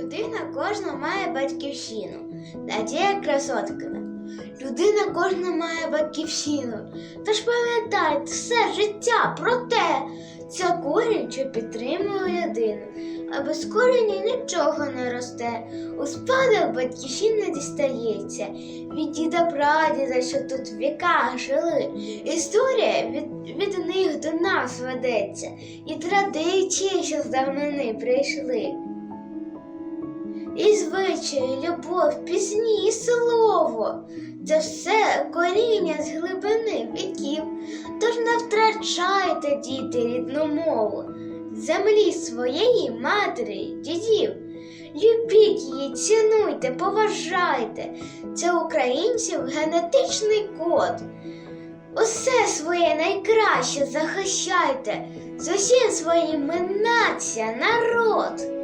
Людина кожна має батьківщину. Надія Красоткина. Людина кожна має батьківщину. Тож пам'ятайте все життя про те, це корінь, що підтримує людину. А без коріння нічого не росте. У спадок батьківщина дістається від діда прадіда, що тут в віках жили. Історія від, від них до нас ведеться, і традиції, що з давнини прийшли. І звичаї, любов, пісні і слово. Це все коріння з глибини віків. Тож не втрачайте, діти, рідну мову, землі своєї матері, дідів. Любіть її, цінуйте, поважайте. Це українців генетичний код. Усе своє найкраще захищайте, з усім своїм нація, народ.